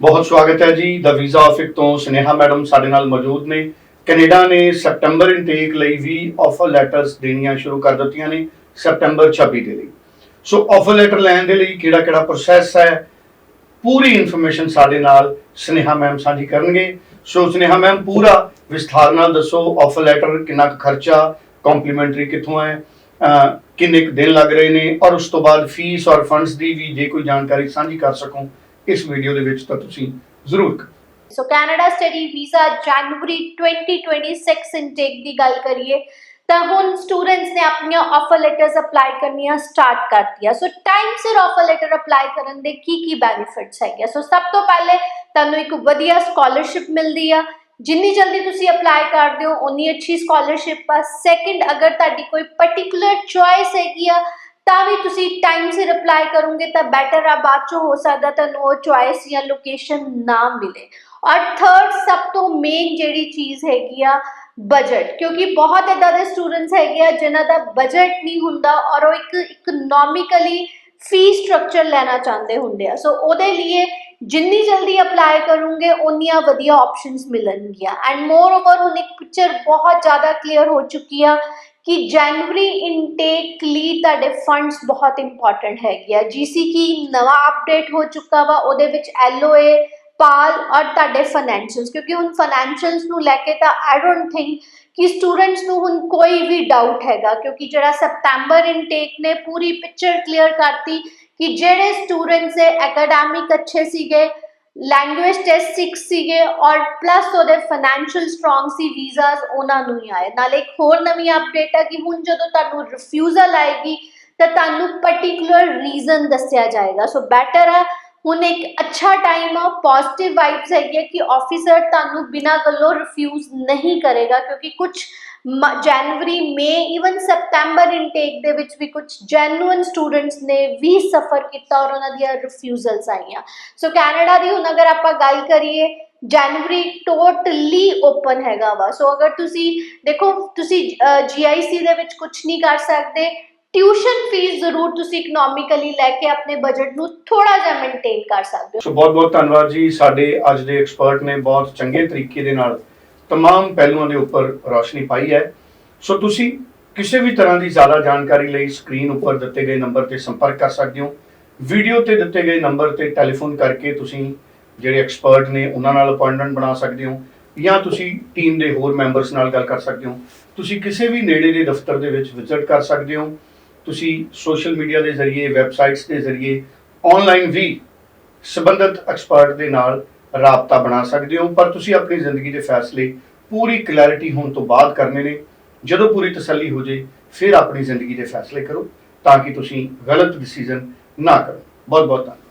ਬਹੁਤ ਸਵਾਗਤ ਹੈ ਜੀ। ਦਾ ਵੀਜ਼ਾ ਆਫਿਸ ਤੋਂ ਸਨੇਹਾ ਮੈਡਮ ਸਾਡੇ ਨਾਲ ਮੌਜੂਦ ਨੇ। ਕੈਨੇਡਾ ਨੇ ਸਪਟੈਂਬਰ ਇਨਟੇਕ ਲਈ ਵੀ ਆਫਰ ਲੈਟਰਸ ਦੇਣੀਆਂ ਸ਼ੁਰੂ ਕਰ ਦਿੱਤੀਆਂ ਨੇ ਸਪਟੈਂਬਰ 26 ਦੇ ਲਈ। ਸੋ ਆਫਰ ਲੈਟਰ ਲੈਣ ਦੇ ਲਈ ਕਿਹੜਾ ਕਿਹੜਾ ਪ੍ਰੋਸੈਸ ਹੈ? ਪੂਰੀ ਇਨਫੋਰਮੇਸ਼ਨ ਸਾਡੇ ਨਾਲ ਸਨੇਹਾ ਮੈਮ ਸਾਂਝੀ ਕਰਨਗੇ। ਸੋ ਸਨੇਹਾ ਮੈਮ, ਪੂਰਾ ਵਿਸਥਾਰ ਨਾਲ ਦੱਸੋ ਆਫਰ ਲੈਟਰ ਕਿੰਨਾ ਕੁ ਖਰਚਾ ਕੰਪਲੀਮੈਂਟਰੀ ਕਿੱਥੋਂ ਹੈ ਕਿੰਨੇ ਕੁ ਦਿਨ ਲੱਗ ਰਹੇ ਨੇ, ਔਰ ਉਸ ਤੋਂ ਬਾਅਦ ਫੀਸ ਔਰ ਫੰਡਸ ਦੀ ਵੀ ਜੇ ਕੋਈ ਜਾਣਕਾਰੀ ਸਾਂਝੀ ਕਰ ਸਕੋ ਇਸ ਵੀਡੀਓ ਦੇ ਵਿੱਚ ਤਾਂ ਤੁਸੀਂ ਜ਼ਰੂਰ ਕਰੋ ਸੋ ਕੈਨੇਡਾ ਸਟੱਡੀ ਵੀਜ਼ਾ ਜਨਵਰੀ 2026 ਇਨਟੇਕ ਦੀ ਗੱਲ ਕਰੀਏ, ਤਾਂ ਹੁਣ ਸਟੂਡੈਂਟਸ ਨੇ ਆਪਣੀਆਂ ਆਫਰ ਲੈਟਰਸ ਅਪਲਾਈ ਕਰਨੀਆਂ ਸਟਾਰਟ ਕਰ ਸੋ ਟਾਈਮ ਸਿਰ ਆਫਰ ਲੈਟਰ ਅਪਲਾਈ ਕਰਨ ਦੇ ਕੀ ਕੀ ਬੈਨੀਫਿਟਸ ਹੈਗੇ ਸੋ ਸਭ ਤੋਂ ਪਹਿਲੇ ਤੁਹਾਨੂੰ ਇੱਕ ਵਧੀਆ ਸਕਾਲਰਸ਼ਿਪ ਮਿਲਦੀ ਆ। ਜਿੰਨੀ ਜਲਦੀ ਤੁਸੀਂ ਅਪਲਾਈ ਕਰਦੇ ਹੋ ਉਨੀ ਅੱਛੀ ਸਕਾਲਰਸ਼ਿਪ ਆ। ਸੈਕਿੰਡ ਅਗਰ ਤੁਹਾਡੀ ਕੋਈ ਪਾਰਟਿਕੂਲਰ ਚੁਆਇਸ ਹੈਗੀ ਆ ਤਾਂ ਵੀ ਤੁਸੀਂ ਟਾਈਮ ਸਿਰ ਅਪਲਾਈ ਕਰੋਗੇ ਤਾਂ ਬੈਟਰ ਆ, ਬਾਅਦ ਚੋਂ ਹੋ ਸਕਦਾ ਤੁਹਾਨੂੰ ਉਹ ਚੁਆਇਸ ਜਾਂ ਲੋਕੇਸ਼ਨ ਨਾ ਮਿਲੇ। ਔਰ ਥਰਡ ਸਭ ਤੋਂ ਮੇਨ ਜਿਹੜੀ ਚੀਜ਼ ਹੈਗੀ ਆ ਬਜਟ ਕਿਉਂਕਿ ਬਹੁਤ ਇਦਾਂ ਦੇ ਸਟੂਡੈਂਟਸ ਹੈਗੇ ਆ ਜਿਨ੍ਹਾਂ ਦਾ ਬਜਟ ਨਹੀਂ ਹੁੰਦਾ ਔਰ ਉਹ ਇੱਕ ਇਕਨੋਮਿਕਲੀ ਫੀ ਸਟਰਕਚਰ ਲੈਣਾ ਚਾਹੁੰਦੇ ਹੁੰਦੇ ਆ। ਸੋ ਉਹਦੇ ਲਈ ਜਿੰਨੀ ਜਲਦੀ ਅਪਲਾਈ ਕਰੋਗੇ ਉਨੀਆਂ ਵਧੀਆ ਆਪਸ਼ਨਸ ਮਿਲਣਗੀਆਂ। ਐਂਡ ਮੋਰ ਓਵਰ ਹੁਣ ਇੱਕ ਪਿਕਚਰ ਬਹੁਤ ਜ਼ਿਆਦਾ ਕਲੀਅਰ ਹੋ ਚੁੱਕੀ ਆ ਕਿ ਜਨਵਰੀ ਇਨਟੇਕ ਲਈ ਤੁਹਾਡੇ ਫੰਡਸ ਬਹੁਤ ਇੰਪੋਰਟੈਂਟ ਹੈਗੇ ਆ। ਜੀਸੀਕੀ ਨਵਾਂ ਅਪਡੇਟ ਹੋ ਚੁੱਕਾ ਵਾ, ਉਹਦੇ ਵਿੱਚ ਐਲਓਏ ਪਾਲ ਔਰ ਤੁਹਾਡੇ ਫਾਈਨੈਂਸ਼ੀਅਲਸ ਕਿਉਂਕਿ ਹੁਣ ਫਾਈਨੈਂਸ਼ੀਅਲਸ ਨੂੰ ਲੈ ਕੇ ਤਾਂ ਆਈ ਡੋਨਟ ਥਿੰਕ ਕਿ ਸਟੂਡੈਂਟਸ ਨੂੰ ਹੁਣ ਕੋਈ ਵੀ ਡਾਊਟ ਹੈਗਾ, ਕਿਉਂਕਿ ਜਿਹੜਾ ਸਪਟੈਂਬਰ ਇਨਟੇਕ ਨੇ ਪੂਰੀ ਪਿਕਚਰ ਕਲੀਅਰ ਕਰਤੀ ਕਿ ਜਿਹੜੇ ਸਟੂਡੈਂਟਸ ਦੇ ਐਕੈਡੈਮਿਕ ਅੱਛੇ ਸੀਗੇ ਲੈਂਗੁਏਜ ਟੈਸਟ 6 ਸੀਗੇ ਔਰ ਪਲੱਸ ਉਹਦੇ ਫਾਈਨੈਂਸ਼ੀਅਲ ਸਟਰੋਂਗ ਸੀ ਵੀਜ਼ਾਸ ਉਹਨਾਂ ਨੂੰ ਹੀ ਆਏ। ਨਾਲੇ ਇੱਕ ਹੋਰ ਨਵੀਂ ਅਪਡੇਟ ਹੈ ਕਿ ਹੁਣ ਜਦੋਂ ਤੁਹਾਨੂੰ ਰਿਫਿਊਜ਼ਲ ਆਏਗੀ, ਤਾਂ ਤੁਹਾਨੂੰ ਪਾਰਟਿਕੂਲਰ ਰੀਜ਼ਨ ਦੱਸਿਆ ਜਾਏਗਾ। ਸੋ ਬੈਟਰ ਹੈ ਹੁਣ ਇੱਕ ਅੱਛਾ ਟਾਈਮ ਆ ਪੋਜ਼ਿਟਿਵ ਵਾਈਬਸ ਹੈਗੀ ਕਿ ਆਫੀਸਰ ਤੁਹਾਨੂੰ ਬਿਨਾਂ ਗੱਲੋਂ ਰਿਫਿਊਜ਼ ਨਹੀਂ ਕਰੇਗਾ, ਕਿਉਂਕਿ ਕੁਝ January May even September intake ਦੇ ਵਿੱਚ ਵੀ ਕੁਝ ਜੈਨੂਇਨ ਸਟੂਡੈਂਟਸ ਨੇ ਵੀ ਸਫਰ ਕੀਤਾ ਔਰ ਉਹਨਾਂ ਦੀਆਂ ਰਿਫਿਊਜ਼ਲਸ ਆਈਆਂ। ਸੋ ਕੈਨੇਡਾ ਦੀ ਹੁਣ ਅਗਰ ਆਪਾਂ ਗੱਲ ਕਰੀਏ ਜਨਵਰੀ ਟੋਟਲੀ ਓਪਨ ਹੈਗਾ ਵਾ। ਸੋ ਅਗਰ ਤੁਸੀਂ, ਦੇਖੋ, ਤੁਸੀਂ ਜੀਆਈਸੀ ਦੇ ਵਿੱਚ ਕੁਝ ਨਹੀਂ ਕਰ ਸਕਦੇ ਟਿਊਸ਼ਨ ਫੀਸ ਜ਼ਰੂਰ ਤੁਸੀਂ ਇਕਨੋਮਿਕਲੀ ਲੈ ਕੇ ਆਪਣੇ ਬਜਟ ਨੂੰ ਥੋੜਾ ਜਿਹਾ ਮੇਨਟੇਨ ਕਰ ਸਕਦੇ ਹੋ ਸੋ ਬਹੁਤ ਬਹੁਤ ਧੰਨਵਾਦ ਜੀ ਸਾਡੇ ਅੱਜ ਦੇ ਐਕਸਪਰਟ ਨੇ ਬਹੁਤ ਚੰਗੇ ਤਰੀਕੇ ਦੇ ਨਾਲ तमाम ਪਹਿਲੂਆਂ ਦੇ ਉੱਪਰ ਰੌਸ਼ਨੀ ਪਾਈ ਹੈ ਸੋ ਤੁਸੀਂ ਕਿਸੇ ਵੀ ਤਰ੍ਹਾਂ ਦੀ ਜ਼ਿਆਦਾ ਜਾਣਕਾਰੀ ਲਈ ਸਕਰੀਨ ਉੱਪਰ ਦਿੱਤੇ ਗਏ ਨੰਬਰ ਤੇ ਸੰਪਰਕ ਕਰ ਸਕਦੇ ਹੋ ਵੀਡੀਓ ਤੇ ਦਿੱਤੇ ਗਏ ਨੰਬਰ ਤੇ ਟੈਲੀਫੋਨ ਕਰਕੇ ਤੁਸੀਂ ਜਿਹੜੇ ਐਕਸਪਰਟ ਨੇ ਉਹਨਾਂ ਨਾਲ ਅਪਾਇੰਟਮੈਂਟ ਬਣਾ ਸਕਦੇ ਹੋ ਜਾਂ ਤੁਸੀਂ ਟੀਮ ਦੇ ਹੋਰ ਮੈਂਬਰਸ ਨਾਲ ਗੱਲ ਕਰ ਸਕਦੇ ਹੋ ਤੁਸੀਂ ਕਿਸੇ ਵੀ ਨੇੜੇ ਦੇ ਦਫ਼ਤਰ ਦੇ ਵਿੱਚ ਵਿਜ਼ਿਟ ਕਰ ਸਕਦੇ ਹੋ ਤੁਸੀਂ ਸੋਸ਼ਲ ਮੀਡੀਆ ਦੇ ਜ਼ਰੀਏ, ਵੈਬਸਾਈਟਸ ਦੇ ਜ਼ਰੀਏ ਆਨਲਾਈਨ ਵੀ ਸੰਬੰਧਿਤ ਐਕਸਪਰਟ ਦੇ ਨਾਲ ਰਾਬਤਾ ਬਣਾ ਸਕਦੇ ਹੋ। ਪਰ ਤੁਸੀਂ ਆਪਣੀ ਜ਼ਿੰਦਗੀ ਦੇ ਫੈਸਲੇ ਪੂਰੀ ਕਲੈਰਿਟੀ ਹੋਣ ਤੋਂ ਬਾਅਦ ਕਰਨੇ ਨੇ। ਜਦੋਂ ਪੂਰੀ ਤਸੱਲੀ ਹੋ ਜੇ, ਫਿਰ ਆਪਣੀ ਜ਼ਿੰਦਗੀ ਦੇ ਫੈਸਲੇ ਕਰੋ ਤਾਂ ਕਿ ਤੁਸੀਂ ਗਲਤ ਡਿਸੀਜਨ ਨਾ ਕਰੋ। ਬਹੁਤ ਬਹੁਤ ਧੰਨਵਾਦ।